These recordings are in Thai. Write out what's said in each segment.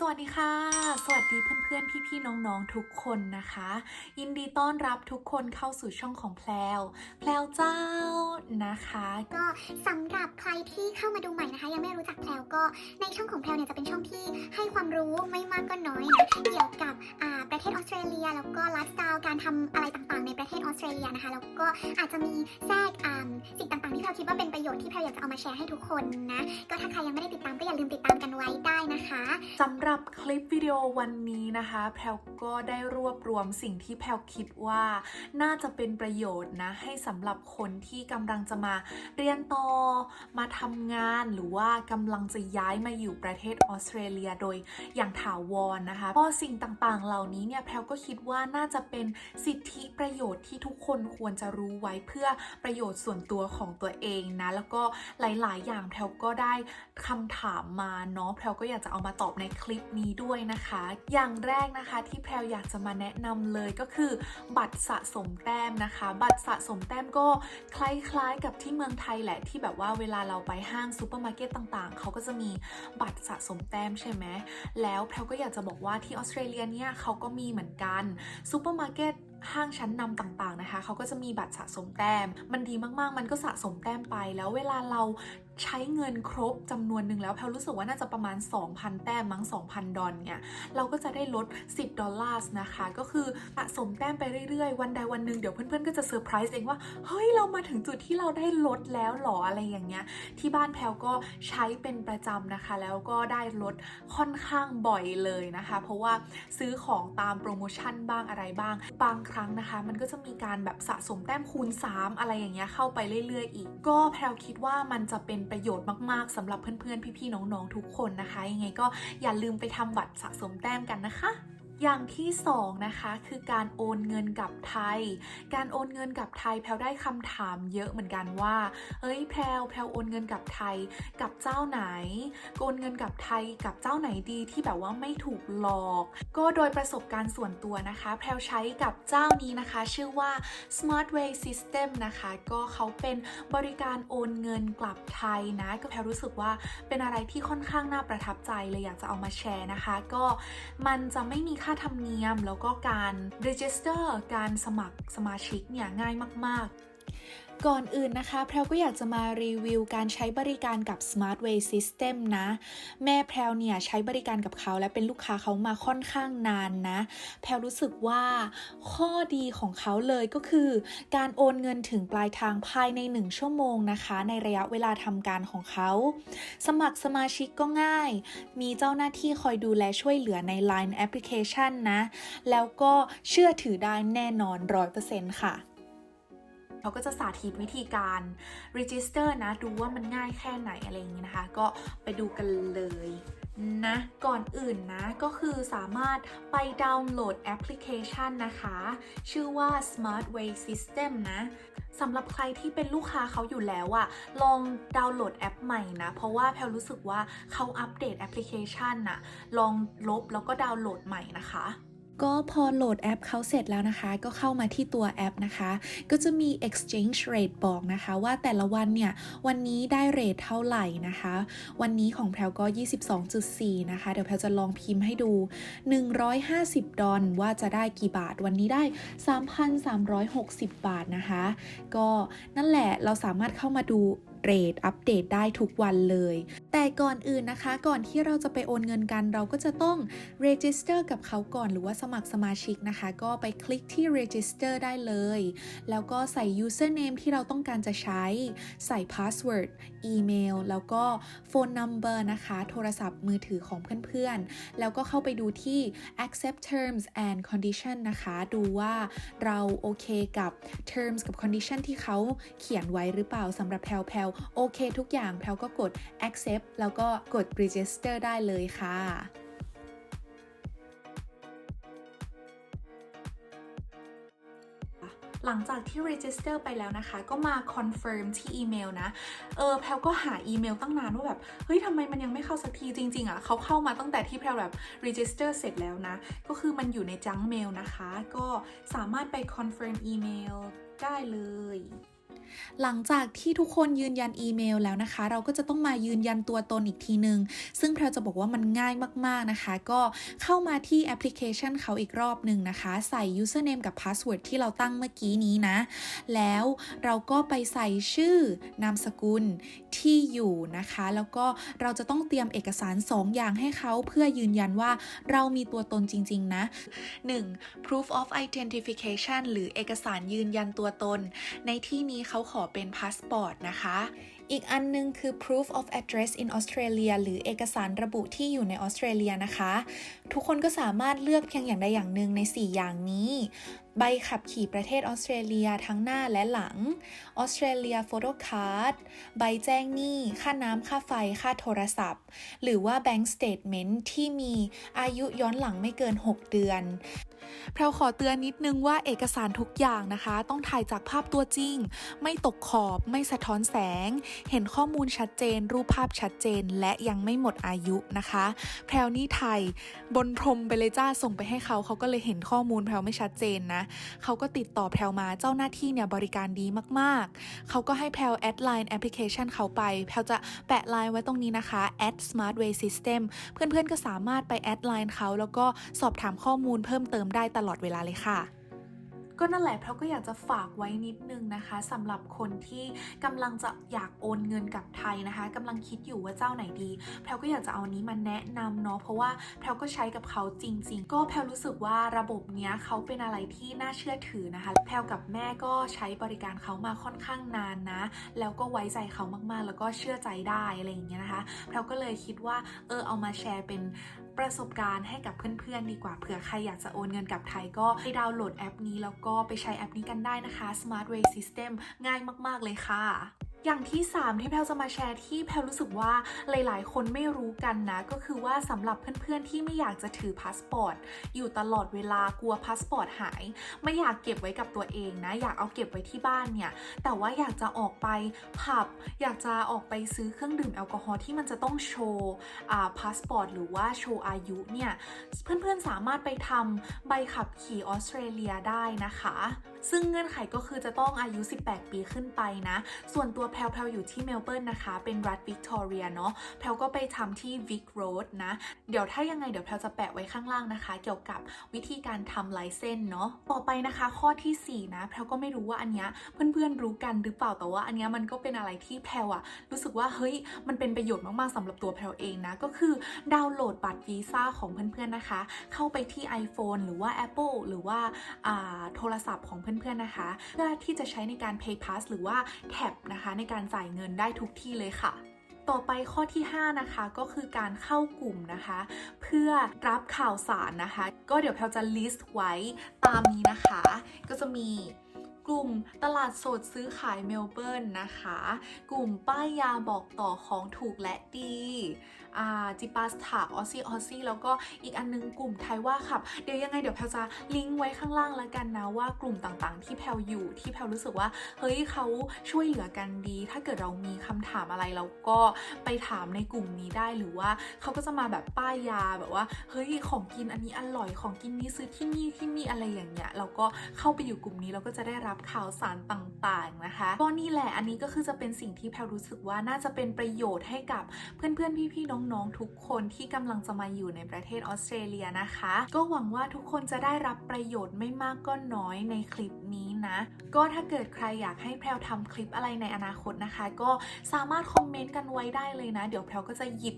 สวัสดีค่ะ สวัสดีเพื่อนๆ พี่ๆ น้องๆ ทุกคนนะคะ ยินดีต้อนรับทุกคนเข้าสู่ช่องของแพลวแพลวเจ้านะคะ ก็สำหรับใครที่เข้ามาดูใหม่นะคะ ยังไม่รู้จักแพลวก็ในช่องของแพลวเนี่ยจะเป็นช่องที่ให้ความรู้ไม่มากก็น้อยนะเกี่ยวกับอ่าประเทศ ลีย แล้วก็ไลฟ์สไตล์การทำอะไรต่างๆ ในประเทศออสเตรเลียนะคะ แล้วก็อาจจะมีแทรกสิ่งต่างๆ ที่แพลวคิดว่าเป็นประโยชน์ที่แพลอยากจะเอามาแชร์ให้ทุกคนนะ ก็ถ้าใครยังไม่ได้ติดตามก็อย่าลืมติดตามกันไว้ได้นะคะสำหรับคลิปวิดีโอวันนี้นะคะ แพลก็ได้รวบรวมสิ่งที่แพลคิดว่าน่าจะเป็นประโยชน์นะให้สำหรับคนที่กำลังจะมาเรียนต่อมาทำงานหรือว่ากำลังจะย้ายมาอยู่ประเทศออสเตรเลีย โดยอย่างถาวรนะคะเพราะสิ่งต่างๆ เหล่านี้เนี่ยแพลก็คิดว่าน่าจะเป็นสิทธิประโยชน์ที่ทุกคนควรจะรู้ไว้เพื่อประโยชน์ส่วนตัวของตัวเองนะ แล้วก็หลาย ๆ อย่างแพลวก็ได้คำถามมาเนาะแพลวก็อยากจะเอามาตอบในคลิปนี้ด้วยนะคะ อย่างแรกนะคะที่แพลวอยากจะมาแนะนำเลยก็คือ บัตรสะสมแต้มนะคะ บัตรสะสมแต้มก็คล้าย ๆ กับที่เมืองไทยแหละที่แบบว่าเวลาเราไปห้างซูเปอร์มาร์เก็ตต่าง ๆ เขาก็จะมีบัตรสะสมแต้มใช่ไหมแล้วแพลวก็อยากจะบอกว่าที่ออสเตรเลียเนี่ยเขาก็มีเหมือนกันซูเปอร์มาร์เก็ตห้างชั้นนำต่างๆนะคะ เขาก็จะมีบัตรสะสมแต้ม มันดีมากๆ มันก็สะสมแต้มไป แล้วเวลาเรา ใช้เงินครบจำนวนหนึ่งแล้วแพลรู้สึกว่าน่าจะประมาณ 2,000 แต้มมั้ง 2,000 ดอลเนี่ยเราก็จะได้ลด 10 ดอลลาร์นะคะ ก็คือสะสมแต้มไปเรื่อยๆ วันใดวันหนึ่งเดี๋ยวเพื่อนๆ ก็จะเซอร์ไพรส์เองว่า เฮ้ย เรามาถึงจุดที่เราได้ลดแล้วหรออะไรอย่างเงี้ย ที่บ้านแพลก็ใช้เป็นประจำนะคะ แล้วก็ได้ลดค่อนข้างบ่อยเลยนะคะ เพราะว่าซื้อของตามโปรโมชั่นบ้างอะไรบ้าง บางครั้งนะคะ มันก็จะมีการแบบสะสมแต้มคูณ 3 อะไรอย่างเงี้ยเข้าไปเรื่อย ๆ อีก ก็แพลคิดว่ามันจะเป็นประโยชน์มากๆสำหรับเพื่อนๆ พี่ๆ น้องๆ ทุกคนนะคะ ยังไงก็อย่าลืมไปทำบัตรสะสมแต้มกันนะคะ อย่างที่สองนะคะคือการโอนเงินกับไทย การโอนเงินกับไทยแพลวได้คำถามเยอะเหมือนกันว่า เฮ้ยแพลวแพลวโอนเงินกับไทยกับเจ้าไหน โอนเงินกับไทยกับเจ้าไหนดีที่แบบว่าไม่ถูกหลอก ก็โดยประสบการณ์ส่วนตัวนะคะ แพลวใช้กับเจ้านี้นะคะ ชื่อว่า Smart Way System นะคะ ก็เขาเป็นบริการโอนเงินกลับไทยนะก็แพลรู้สึกว่าเป็นอะไรที่ค่อนข้างน่าประทับใจเลยอยากจะเอามาแชร์นะคะ ก็มันจะไม่มีคาธรรมเนียมแล้วก็การ register การสมัครสมาชิกเนี่ยง่ายมากๆ ก่อนอื่นนะคะแพรวก็อยากจะมารีวิวการใช้บริการกับ Smart Way System นะ แม่แพรวเนี่ยใช้บริการกับเขาและเป็นลูกค้าเขามาค่อนข้างนานนะ แพรวรู้สึกว่าข้อดีของเขาเลยก็คือ การโอนเงินถึงปลายทางภายใน 1 ชั่วโมงนะคะ ในระยะเวลาทำการของเขา สมัครสมาชิกก็ง่าย มีเจ้าหน้าที่คอยดูแลช่วยเหลือใน Line Application นะ แล้วก็เชื่อถือได้แน่นอน 100%ค่ะ เขาก็จะสาธิตวิธีการ register นะ ดูว่ามันง่ายแค่ไหนอะไรอย่างนี้นะคะ ก็ไปดูกันเลยนะ ก่อนอื่นนะ ก็คือสามารถไปดาวน์โหลดแอปพลิเคชันนะคะ ชื่อว่า Smart Way System นะสำหรับใครที่เป็นลูกค้าเขาอยู่แล้วอะลองดาวน์โหลดแอปใหม่นะ เพราะว่าแพลรู้สึกว่าเขาอัปเดตแอปพลิเคชันน่ะ ลองลบแล้วก็ดาวน์โหลดใหม่นะคะ ก็พอโหลดแอปเขาเสร็จแล้วนะคะ ก็เข้ามาที่ตัวแอปนะคะ ก็จะมี exchange rate บอกนะคะ ว่าแต่ละวันเนี่ย วันนี้ได้เรทเท่าไหร่นะคะ วันนี้ของแพลก็ 22.4 นะคะ เดี๋ยวแพลจะลองพิมพ์ให้ดู 150 ดอลว่าจะได้กี่บาท วันนี้ได้ 3,360 บาทนะคะ ก็นั่นแหละเราสามารถเข้ามาดู เรทอัปเดตได้ทุกวันเลย แต่ก่อนอื่นนะคะ ก่อนที่เราจะไปโอนเงินกัน เราก็จะต้อง register กับเขาก่อนหรือว่าสมัครสมาชิกนะคะ ก็ไปคลิกที่ register ได้เลย แล้วก็ใส่ username ที่เราต้องการจะใช้ ใส่ password อีเมล แล้วก็ phone number นะคะ โทรศัพท์มือถือของเพื่อนๆ แล้วก็เข้าไปดูที่ accept terms and condition นะคะ ดูว่าเราโอเคกับ terms กับ condition ที่เขาเขียนไว้หรือเปล่าสำหรับแพลวแพลวโอเคทุกอย่างแพลวก็กด accept แล้วก็กด register ได้เลยค่ะหลังจากที่ register ไปแล้วนะคะ ก็มา confirm ที่อีเมลนะ เออแพลก็หาอีเมลตั้งนานว่าแบบ เฮ้ยทำไมมันยังไม่เข้าสักทีจริง ๆอะเขาเข้ามาตั้งแต่ที่แพลแบบ register เสร็จแล้วนะ ก็คือมันอยู่ใน junk mail นะคะ ก็สามารถไป confirm อีเมลได้เลย หลังจากที่ทุกคนยืนยันอีเมลแล้วนะคะ เราก็จะต้องมายืนยันตัวตนอีกทีหนึงซึ่งเราจะบอกว่ามันง่ายมากๆนะคะ ก็เข้ามาที่แอปพลิเคชันเขาอีกรอบหนึ่งนะคะ ใส่ username กับ password ที่เราตั้งเมื่อกี้นี้นะ แล้วเราก็ไปใส่ชื่อนามสกุลที่อยู่นะคะ แล้วก็เราจะต้องเตรียมเอกสาร 2 อย่างให้เขาเพื่อยืนยันว่าเรามีตัวตนจริง ๆ นะ 1. proof of identification หรือเอกสารยืนยันตัวตน ในที่นี้เขาขอเป็นพาสปอร์ตนะคะ อีกอันนึงคือ proof of address in Australia หรือเอกสารระบุที่อยู่ในออสเตรเลียนะคะ ทุกคนก็สามารถเลือกเพียงอย่างใดอย่างหนึ่งใน 4 อย่างนี้ ใบขับขี่ประเทศออสเตรเลียทั้งหน้าและหลังออสเตรเลียโฟโต้คาร์ดใบแจ้งหนี้ ค่าน้ำค่าไฟ ค่าโทรศัพท์ หรือว่า Bank Statement ที่มีอายุย้อนหลังไม่เกิน 6 เดือนแพรวขอเตือนนิดนึงว่าเอกสารทุกอย่างนะคะ ต้องถ่ายจากภาพตัวจริง ไม่ตกขอบไม่สะท้อนแสง เห็นข้อมูลชัดเจน รูปภาพชัดเจน และยังไม่หมดอายุนะคะ แพรวนี่ไทยบนพรมไปเลยจ้าส่งไปให้เขาเขาก็เลยเห็นข้อมูลแพรวไม่ชัดเจนนะเขาก็ติดต่อแพลวมาเจ้าหน้าที่เนี่ยบริการดีมากๆ เขาก็ให้แพลวแอดไลน์แอปพลิเคชันเขาไป แพลวจะแปะไลน์ไว้ตรงนี้นะคะ at smartway system เพื่อนๆก็สามารถไปแอดไลน์เขาแล้วก็สอบถามข้อมูลเพิ่มเติมได้ตลอดเวลาเลยค่ะ ก็นั่นแหละเพราะก็อยากจะฝากไว้นิดนึงนะคะสำหรับคนที่กำลังจะอยากโอนเงินกับไทยนะคะกำลังคิดอยู่ว่าเจ้าไหนดีแพลก็อยากจะเอานี้มาแนะนำเนาะเพราะว่าแพลก็ใช้กับเขาจริง ๆ ก็แพลรู้สึกว่าระบบเนี้ยเขาเป็นอะไรที่น่าเชื่อถือนะคะ แพลกับแม่ก็ใช้บริการเขามาค่อนข้างนานนะ แล้วก็ไว้ใจเขามากๆ แล้วก็เชื่อใจได้อะไรอย่างเงี้ยนะคะแพลก็เลยคิดว่าเออเอามาแชร์เป็น ประสบการณ์ให้กับเพื่อนๆ ดีกว่าเผื่อใครอยากจะโอนเงินกลับไทยก็ไปดาวน์โหลดแอปนี้แล้วก็ไปใช้แอปนี้กันได้นะคะ Smart Way System ง่ายมากๆเลยค่ะ อย่างที่ 3 ที่แพลจะมาแชร์ที่แพลรู้สึกว่าหลาย ๆ คนไม่รู้กันนะ ก็คือว่าสำหรับเพื่อน ๆ ที่ไม่อยากจะถือพาสปอร์ตอยู่ตลอดเวลากลัวพาสปอร์ตหาย ไม่อยากเก็บไว้กับตัวเองนะ อยากเอาเก็บไว้ที่บ้านเนี่ย แต่ว่าอยากจะออกไปผับ อยากจะออกไปซื้อเครื่องดื่มแอลกอฮอล์ที่มันจะต้องโชว์พาสปอร์ตหรือว่าโชว์อายุเนี่ย เพื่อน ๆ สามารถไปทำใบขับขี่ออสเตรเลียได้นะคะ ซึ่งเงื่อนไขก็คือจะต้องอายุ 18 ปีขึ้นไปนะ ส่วนตัวแพลวแพลวอยู่ที่เมลเบิร์นนะคะ เป็นรัฐวิกตอเรียเนาะแพลวก็ไปทำที่วิกโรดนะ เดี๋ยวถ้ายังไงเดี๋ยวแพลวจะแปะไว้ข้างล่างนะคะ เกี่ยวกับวิธีการทำไลเซนเนาะต่อไปนะคะข้อทีสี่ 4 นะ แพลวก็ไม่รู้ว่าอันเนี้ยเพื่อนๆรู้กันหรือเปล่าแต่ว่าอันเนี้ยมันก็เป็นอะไรที่แพลวอะรู้สึกว่าเฮ้ยมันเป็นประโยชน์มากๆสำหรับตัวแพลวเองนะก็คือดาวน์โหลดบัตรวีซ่าของเพื่อนๆนะคะ เข้าไปที่ iPhone หรือว่า Apple หรือว่าอ่าโทรศัพท์ของเพื่อนๆนะคะเพื่อที่จะใช้ในการ Pay Pass หรือว่าแท็บนะคะในการจ่ายเงินได้ทุกที่เลยค่ะต่อไปข้อที่ 5 นะคะก็คือการเข้ากลุ่มนะคะ เพื่อรับข่าวสารนะคะ ก็เดี๋ยวแพลจะลิสต์ไว้ตามนี้นะคะ ก็จะมีกลุ่มตลาดสดซื้อขายเมลเบิร์นนะคะ กลุ่มป้ายยาบอกต่อของถูกและดี จิปาสถาออซี่ออซี่แล้วก็อีกอันนึงกลุ่มไทยว่าขับ เดี๋ยวยังไงเดี๋ยวแพลจะลิงก์ไว้ข้างล่างแล้วกันนะว่ากลุ่มต่างๆ ที่แพลอยู่ที่แพลรู้สึกว่า เฮ้ยเขาช่วยเหลือกันดี ถ้าเกิดเรามีคำถามอะไรเราก็ไปถามในกลุ่มนี้ได้หรือว่าเขาก็จะมาแบบป้ายยาแบบว่า เฮ้ยของกินอันนี้อร่อยของกินนี้ซื้อที่นี่ที่นี่อะไรอย่างเงี้ยเราก็เข้าไปอยู่กลุ่มนี้เราก็จะได้รับข่าวสารต่างๆนะคะก็นี่แหละอันนี้ก็คือจะเป็นสิ่งที่แพลรู้สึกว่าน่าจะเป็นประโยชน์ให้กับเพื่อนๆพี่ๆน้องๆ ทุกคนที่กำลังจะมาอยู่ในประเทศออสเตรเลียนะคะ ก็หวังว่าทุกคนจะได้รับประโยชน์ไม่มากก็น้อยในคลิปนี้นะ ก็ถ้าเกิดใครอยากให้แพลวทำคลิปอะไรในอนาคตนะคะ ก็สามารถคอมเมนต์กันไว้ได้เลยนะ เดี๋ยวแพลวก็จะหยิบ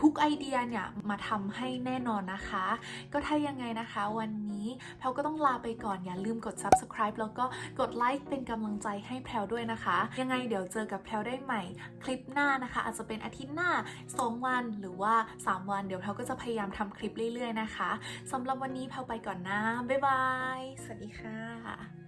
ทุกไอเดียเนี่ยมาทำให้แน่นอนนะคะ ก็ถ้ายังไงนะคะ วันนี้แพลวก็ต้องลาไปก่อนอย่าลืมกด subscribe แล้วก็กดไลค์เป็นกำลังใจให้แพลวด้วยนะคะ ยังไงเดี๋ยวเจอกับแพลวได้ใหม่คลิปหน้านะคะ อาจจะเป็นอาทิตย์หน้า2วันหรือว่า 3 วันเดี๋ยวแพลก็จะพยายามทำคลิปเรื่อยๆนะคะสำหรับวันนี้แพลไปก่อนนะ บ๊ายบาย สวัสดีค่ะ